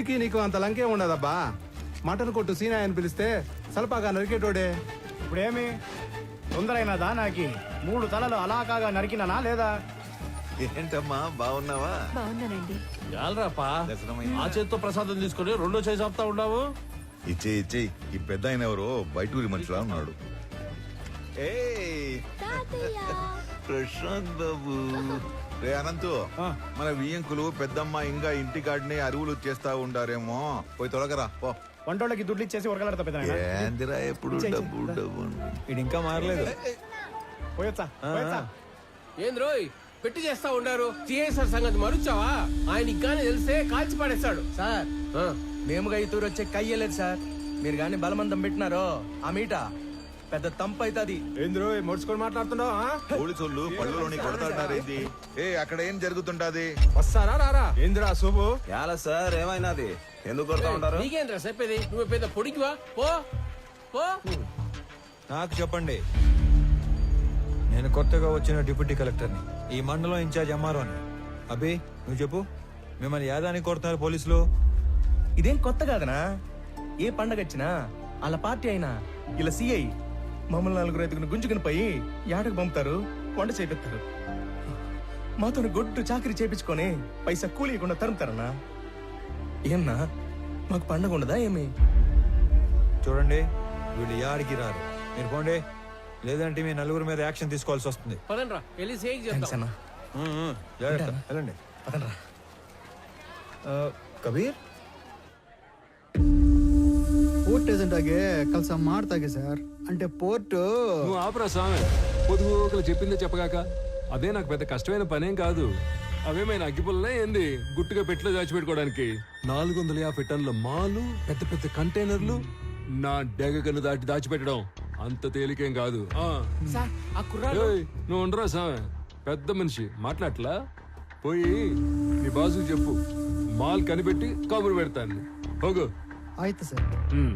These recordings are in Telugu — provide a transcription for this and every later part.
పులికి నీకు అంత లంకే ఉండదబ్బా. మటన్ కొట్టు సీనా అని పిలిస్తే సలపాగా నరికేటోడే. ఇప్పుడేమి? తొందరైనదా నాకి మూడు తలలు అలాకాగా నరికినానా లేదా? ఏంటమ్మా బాగున్నావా? బాగున్నానండి. చాలరాపా? ఆ చేతితో ప్రసాదం తీసుకొని రెండో చేసి ఆపుతా ఉన్నావు? ఇచ్చే ఇచ్చే ఈ పెద్ద ఆయన ఎవరో? బయట ఊరి మనిషిలా ఉన్నాడు. ఏయ్, ప్రశాంత్ బాబు. రే అనంతు మన వియ్యంకులు పెద్దమ్మ ఇంకా ఇంటి కాడిని అరువులు చేస్తా ఉండారేమో. పోయి తొలగరా పో. వంటోళ్ళకి దుడ్లు ఇచ్చేసి ఉరకలాడతా పెద్ద ఏందిరా ఎప్పుడు డబ్బు డబ్బు ఇది ఇంకా మారలేదు. పోయొచ్చా ఏంద్రోయ్ పెట్టి చేస్తా ఉండారు. సిఐసార్ సంగతి మరుచావా? ఆయన ఇగ్గానే తెలిస్తే కాల్చి పడేస్తాడు సార్ ఆ, మేముగా ఈ తూరు వచ్చే కయ్యలేదు సార్. మీరు గాని బలమందం పెట్టినారో ఆ మీట. పెద్ద తంపు అవుతుంది ఏంద్రో మొడుచుకొని మాట్లాడుతున్నావు పోలీసులు పళ్ళులోని కొడతాడారేంది ఏ అక్కడ ఏం జరుగుతుంటాది? వస్తారా రారా? ఏందిరా శుభు? ఎలా సార్ ఏమైనాది? ఎందుకు కొడతా ఉంటారు? నీకేంద్రా చెప్పేది? నువ్వు పెద్ద పొడికివా? పో పో. నాకు చెప్పండి. నేను కొత్తగా వచ్చిన డిప్యూటీ కలెక్టర్ని ఈ మండలం ఇన్ఛార్జ్ ఎంఆర్ఓని. అభి నువ్వు చెప్పు. మిమ్మల్ని యాదానికి కొడుతున్నారు పోలీసులు. ఇదేం కొత్త కాదనా? ఏ పండగ వచ్చినా వాళ్ళ పార్టీ అయినా ఇలా సిఐ మమ్మల్ని నలుగురు ఐదుగురు గుంజుకుని పోయి యాడకు పంపుతారు వంట చేపిస్తారు మాతో గొడ్డు చాకరీ చేపించుకొని పైసా కూలీయకుండా తరుముతారన్నా. ఏమన్నా మాకు పండగ ఉండదా ఏమి? చూడండి వీళ్ళు యాడికి రారు. మీరు పోండి లేదంటే మీ నలుగురు మీద యాక్షన్ తీసుకోవాల్సి వస్తుంది. పదండ్రా వెళ్ళి సేక్ థ్యాంక్స్ చేద్దాం అన్నా. ఉమ్, ఉమ్, జాగ్రత్త వెళ్ళండి. పదండ్రా. కబీర్? ಪೋರ್ಟ್ ಏಜೆಂಟ್ ಆಗಿ ಕೆಲಸ ಮಾಡ್ತಾಗೆ ಸರ್ అంటే పోర్ట్ నువ్వు ఆపరా స్వామి పొదుగు ఒకరు చెప్పిందే చెప్పగాక అదే నాకు పెద్ద కష్టమైన పనేం కాదు అవేమైనా అగ్గిపుల్లనే ఏంది గుట్టుగా పెట్టిలో దాచిపెట్టుకోవడానికి నాలుగు వందల యాభై టన్నుల మాలు పెద్ద పెద్ద కంటైనర్లు నా డెగకను దాటి దాచిపెట్టడం అంత తేలికేం కాదు ఆ. సార్ ఆ కుర్రాడు ఏయ్, నువ్వు ఉండరా స్వామి పెద్ద మనిషి మాట్లాడట్లా పోయి నీ బాసుకు చెప్పు మాల్ కనిపెట్టి కబురు పెడతాను ಹೋಗು ಆಯ್ತು ಸರ್ ఉమ్.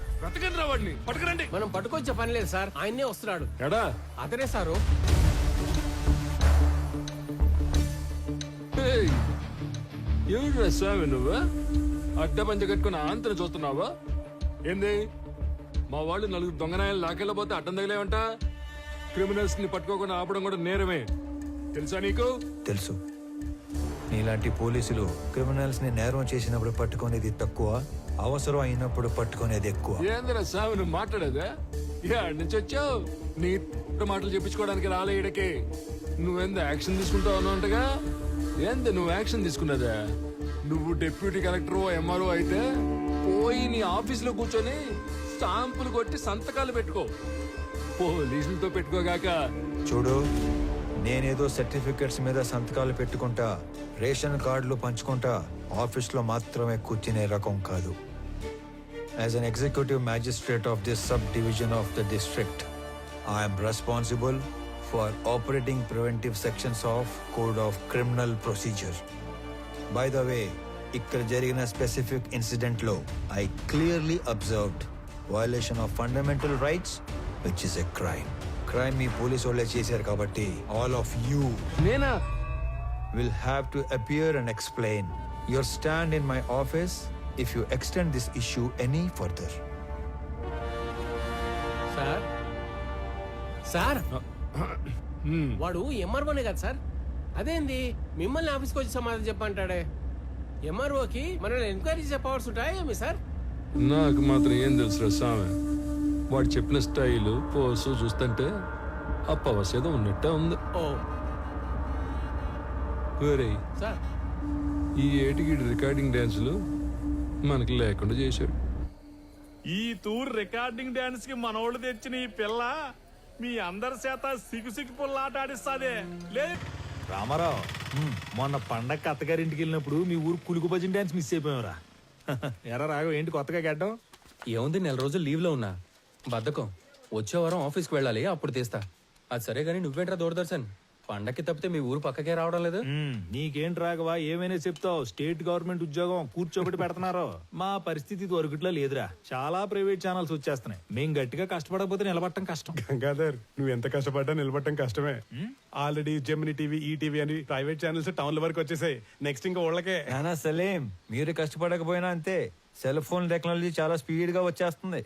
బ్రతకండి రా వాడిని. పట్టుకురండి. మనం పట్టుకొచ్చే పని లేదు సార్. ఆయన్నే వస్తున్నాడు. ఎడా? అతనే సారు. స్వామి నువ్వు? అడ్డ పంచ కట్టుకుని ఆంతను చూస్తున్నావా? ఏంది? మా వాళ్ళు నలుగురు దొంగనాయాలు లాకెళ్ళబోతే అడ్డం తగిలేవంట? క్రిమినల్స్ని పట్టుకోకుండా ఆపడం కూడా నేరమే. తెలుసా నీకు? తెలుసు. నీలాంటి పోలీసులు క్రిమినల్స్ని నేరం చేసినప్పుడు పట్టుకునేది తక్కువ. అవసరం అయినప్పుడు పట్టుకునేది ఎక్కువ. ఏందిరా స్వామి నువ్వు మాట్లాడేదా ఏడు నుంచి వచ్చావు? నీ మాటలు చెప్పించుకోవడానికి రాలే ఈడకి. నువ్వెంత యాక్షన్ తీసుకుంటావు అన్నట్టుగా? ఏంది నువ్వు యాక్షన్ తీసుకున్నదా? నువ్వు డిప్యూటీ కలెక్టర్ ఎంఆర్ఓ అయితే పోయి నీ ఆఫీసులో కూర్చొని స్టాంపులు కొట్టి సంతకాలు పెట్టుకో. పోలీసులతో పెట్టుకోగాక చూడు నేనేదో సర్టిఫికెట్స్ మీద సంతకాలు పెట్టుకుంటా రేషన్ కార్డులు పంచుకుంటా ఆఫీస్లో మాత్రమే కూర్చునే రకం కాదు. As an executive magistrate of this sub division of the district I'm responsible for operating preventive sections of code of criminal procedure by the way ఇక్కడ జరిగిన specific ఇన్సిడెంట్లో I clearly observed violation of fundamental rights which is a crime crime me police వాళ్ళే చేశారు కాబట్టి ఆల్ ఆఫ్ యూ నేనా? will have to appear and explain your stand in my office if you extend this issue any further. Sir? Sir? వాడు ఎంఆర్ఓనే కదా సార్? అదేంది? మిమ్మల్ని ఆఫీస్కి వచ్చి సమాధానం చెప్పంటాడే ఎంఆర్ఓకి మనల్ని ఎంక్వైరీ చేసే పవర్స్ ఉంటాయా ఏమి సార్? నాకు మాత్రం ఏం తెలుసురా స్వామి వాడు చెప్పిన స్టైలు పోసు చూస్తుంటే అప్పవస్ ఏదో ఉన్నట్టే ఉంది. ఓ. వేరే సార్. ఈ ఏటికి రికార్డింగ్ డ్యాన్సులు మనకి లేకుండా చేశాడు. ఈ టూర్ రికార్డింగ్ డాన్స్కి మనోళ్ళు తెచ్చిన ఈ పిల్ల మీ అందరి చేత సిగ్గు సిగ్గు పుల్లాట ఆడిస్తాదే. లే. రామారావు మొన్న పండగ అత్తగారింటికి వెళ్ళినప్పుడు మీ ఊరు కులుకు భజన డాన్స్ మిస్ అయిపోయావురా ఎరా రాఘవ ఏంటి కొత్తగా గడ్డం? ఏముంది నెల రోజులు లీవ్లో ఉన్నా. బద్ధకం. వచ్చే వారం ఆఫీస్కి వెళ్ళాలి అప్పుడు తీస్తా. అది సరే కానీ నువ్వేంట్రా దూరదర్శన్? పండక్కి తప్పితే మీ ఊరు పక్కకే రావడం లేదు. నీకేంటి రాగవా ఏమైనా చెప్తావు? స్టేట్ గవర్నమెంట్ ఉద్యోగం కూర్చోబెట్టి పెడుతున్నారు. మా పరిస్థితి ఇది వరకుట్లో లేదురా. చాలా ప్రైవేట్ ఛానల్స్ వచ్చేస్తున్నాయి. మేం గట్టిగా కష్టపడకపోతే నిలబడటం కష్టం. గంగాధర్ నువ్వు ఎంత కష్టపడ్డా నిలబడటం కష్టమే. Already Gemini TV E TV అని ప్రైవేట్ ఛానల్స్ టౌన్ల వరకు వచ్చేసాయి. నెక్స్ట్ ఇంకా ఊళ్ళకే నానా సలేం మీరు కష్టపడకపోయినా అంతే. సెల్ ఫోన్ టెక్నాలజీ చాలా స్పీడ్గా వచ్చేస్తుంది.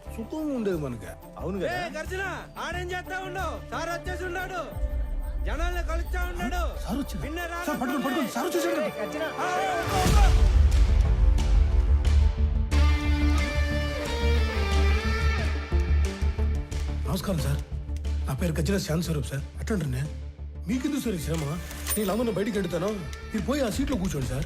సుఖం ఉండేది మనకి అవును గర్జన ఆడేం చేస్తా ఉండవు సార్ వచ్చేసి ఉన్నాడు. జనాల్ని కలుస్తా ఉన్నాడు. సార్ వచ్చాడు. విన్నారా? సార్ పట్టుకోండి, పట్టుకోండి. సార్ వచ్చేసాడు. నమస్కారం సార్. నా పేరు గజ్జల శాంత్ స్వరూప్ సార్. అట్లంటే మీకెందుకు సార్ శ్రమ? నేను అందరిని బయటికి వెళ్తాను మీరు పోయి ఆ సీట్లో కూర్చోండి సార్.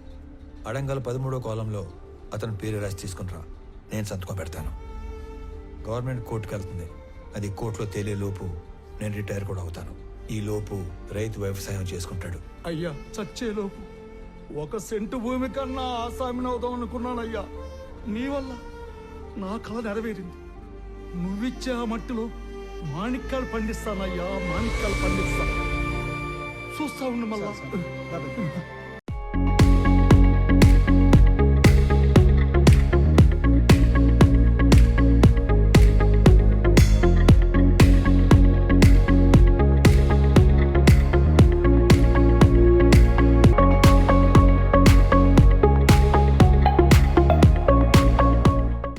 అడంగల్ పదమూడో కాలంలో అతను పేరు రాసి తీసుకునిరా నేను సంతకం పెడతాను. గవర్నమెంట్ కోర్టుకు వెళ్తుంది. అది కోర్టులో తేలే లోపు నేను రిటైర్ కూడా అవుతాను. ఈ లోపు రైతు వ్యవసాయం చేసుకుంటాడు. అయ్యా చచ్చేలోపు ఒక సెంటు భూమి కన్నా ఆసామిని అవుదాం అనుకున్నానయ్యా. నీ వల్ల నా కళ నెరవేరింది. నువ్విచ్చే ఆ మట్టిలో మాణిక్యాలు పండిస్తానయ్యా మాణిక్యాలు పండిస్తా. చూస్తా ఉండు మళ్ళా